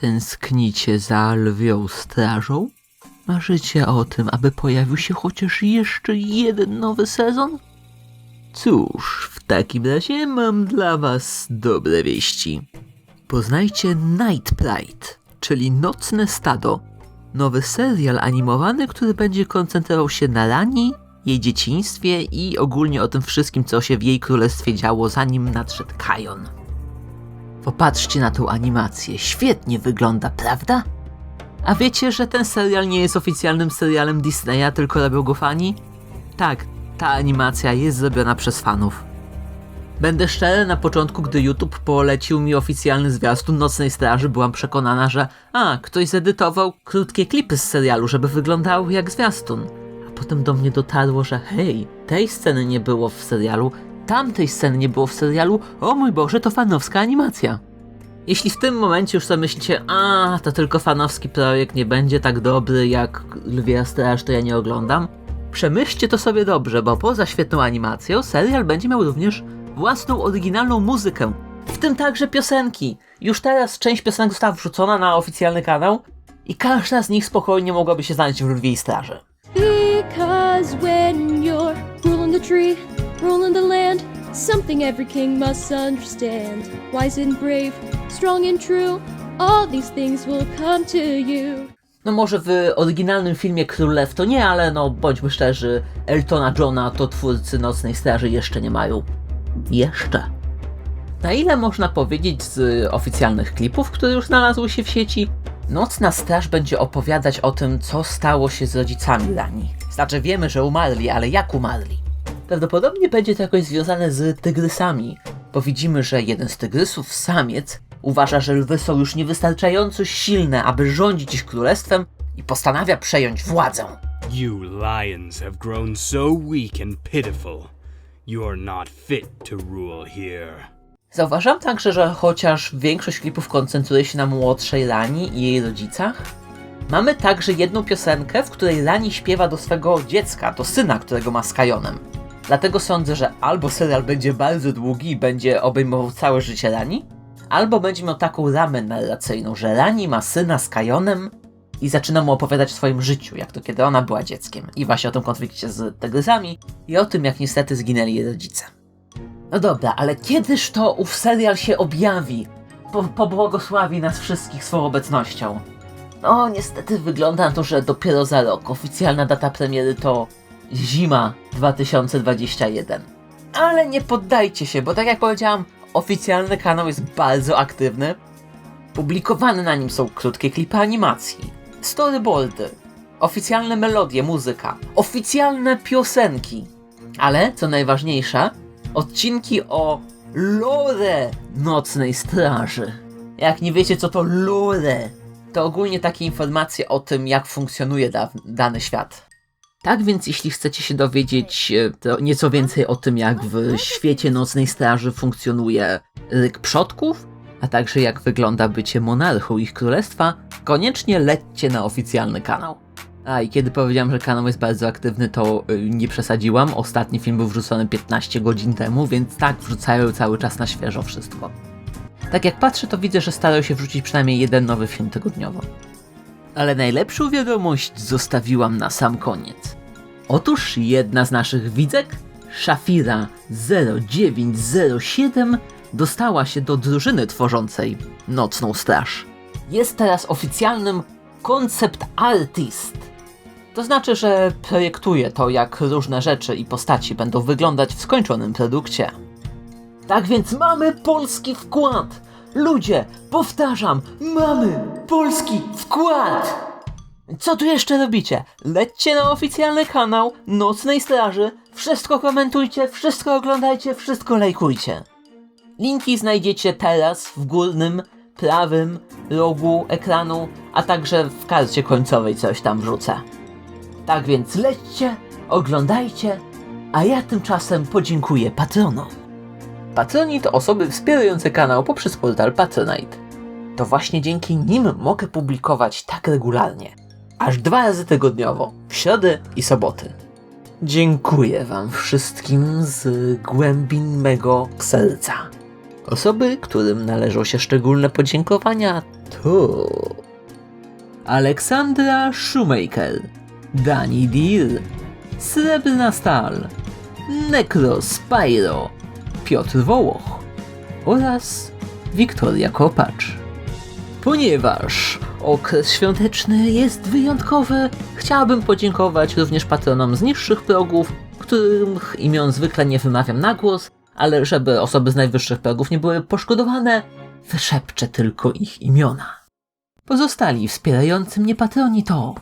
Tęsknicie za lwią strażą? Marzycie o tym, aby pojawił się chociaż jeszcze jeden nowy sezon? Cóż, w takim razie mam dla was dobre wieści. Poznajcie Night Pride, czyli Nocne Stado. Nowy serial animowany, który będzie koncentrował się na Lani, jej dzieciństwie i ogólnie o tym wszystkim, co się w jej królestwie działo, zanim nadszedł Kajon. Popatrzcie na tą animację, świetnie wygląda, prawda? A wiecie, że ten serial nie jest oficjalnym serialem Disneya, tylko robią go fani? Tak, ta animacja jest zrobiona przez fanów. Będę szczery, na początku, gdy YouTube polecił mi oficjalny zwiastun Nocnej Straży, byłam przekonana, że a, ktoś zedytował krótkie klipy z serialu, żeby wyglądały jak zwiastun. A potem do mnie dotarło, że hej, tej sceny nie było w serialu, tamtej sceny nie było w serialu, o mój Boże, to fanowska animacja. Jeśli w tym momencie już sobie myślicie, a to tylko fanowski projekt nie będzie tak dobry jak Lwia Straż, to ja nie oglądam, przemyślcie to sobie dobrze, bo poza świetną animacją, serial będzie miał również własną oryginalną muzykę, w tym także piosenki. Już teraz część piosenek została wrzucona na oficjalny kanał i każda z nich spokojnie mogłaby się znaleźć w Lwiej Straży. Because when you're the tree, the land, something every king must understand. Wise and brave, strong and true, all these things will come to you. No może w oryginalnym filmie Król Lew to nie, ale no bądźmy szczerzy, Eltona Johna to twórcy Nocnej Straży jeszcze nie mają. Jeszcze. Na ile można powiedzieć z oficjalnych klipów, które już znalazły się w sieci, Nocna Straż będzie opowiadać o tym, co stało się z rodzicami Lani. Znaczy wiemy, że umarli, ale jak umarli? Prawdopodobnie będzie to jakoś związane z tygrysami, bo widzimy, że jeden z tygrysów, samiec, uważa, że lwy są już niewystarczająco silne, aby rządzić ich królestwem i postanawia przejąć władzę. You lions have grown so weak and pitiful. You are not fit to rule here. Zauważam także, że chociaż większość klipów koncentruje się na młodszej Lani i jej rodzicach, mamy także jedną piosenkę, w której Lani śpiewa do swego dziecka, do syna, którego ma z Kajonem. Dlatego sądzę, że albo serial będzie bardzo długi i będzie obejmował całe życie Lani, albo będzie miał taką ramę narracyjną, że Lani ma syna z Kajonem i zaczyna mu opowiadać o swoim życiu, jak to kiedy ona była dzieckiem. I właśnie o tym konflikcie z tygrysami i o tym, jak niestety zginęli jej rodzice. No dobra, ale kiedyż to ów serial się objawi? Po, pobłogosławi nas wszystkich swoją obecnością. No, niestety wygląda na to, że dopiero za rok. Oficjalna data premiery to zima 2021. Ale nie poddajcie się, bo tak jak powiedziałam, oficjalny kanał jest bardzo aktywny. Publikowane na nim są krótkie klipy animacji, storyboardy, oficjalne melodie, muzyka, oficjalne piosenki. Ale, co najważniejsze, odcinki o lore Nocnej Straży. Jak nie wiecie, co to lore, to ogólnie takie informacje o tym, jak funkcjonuje da dany świat. Tak więc, jeśli chcecie się dowiedzieć e, nieco więcej o tym, jak w świecie Nocnej Straży funkcjonuje ryk przodków, a także jak wygląda bycie monarchą ich królestwa, koniecznie lećcie na oficjalny kanał. A i kiedy powiedziałem, że kanał jest bardzo aktywny, to y, nie przesadziłam. Ostatni film był wrzucony 15 godzin temu, więc tak, wrzucają cały czas na świeżo wszystko. Tak jak patrzę, to widzę, że starają się wrzucić przynajmniej jeden nowy film tygodniowo. Ale najlepszą wiadomość zostawiłam na sam koniec. Otóż jedna z naszych widzek, Shafira 0907, dostała się do drużyny tworzącej Nocną Straż. Jest teraz oficjalnym koncept artist. To znaczy, że projektuje to, jak różne rzeczy i postaci będą wyglądać w skończonym produkcie. Tak więc mamy polski wkład! Ludzie, powtarzam, mamy polski wkład! Co tu jeszcze robicie? Lećcie na oficjalny kanał Nocnej Straży, wszystko komentujcie, wszystko oglądajcie, wszystko lajkujcie. Linki znajdziecie teraz w górnym, prawym rogu ekranu, a także w karcie końcowej coś tam wrzucę. Tak więc lećcie, oglądajcie, a ja tymczasem podziękuję patronom. Patroni to osoby wspierające kanał poprzez portal Patronite. To właśnie dzięki nim mogę publikować tak regularnie, aż dwa razy tygodniowo, w środę i soboty. Dziękuję Wam wszystkim z głębin mego serca. Osoby, którym należą się szczególne podziękowania, Tu. Aleksandra Shoemaker, Dani Deal, Srebrna Stal, Necro Spyro, Piotr Wołoch oraz Wiktoria Kopacz. Ponieważ okres świąteczny jest wyjątkowy, chciałabym podziękować również patronom z niższych progów, których imion zwykle nie wymawiam na głos, ale żeby osoby z najwyższych progów nie były poszkodowane, wyszepczę tylko ich imiona. Pozostali wspierający mnie patroni to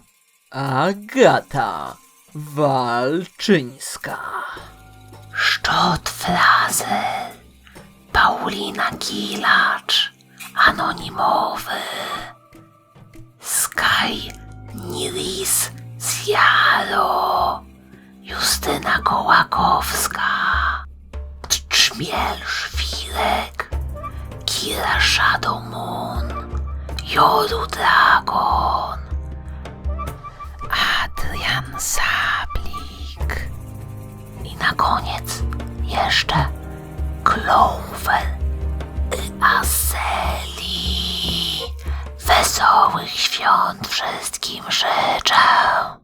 Agata Walczyńska, Szczot Frazer, Paulina Kilacz, Anonimowy, Kira Shadow Moon, Joru Dragon, Adrian Sablik i na koniec jeszcze Clover i Azeli. Wesołych świąt wszystkim życzę.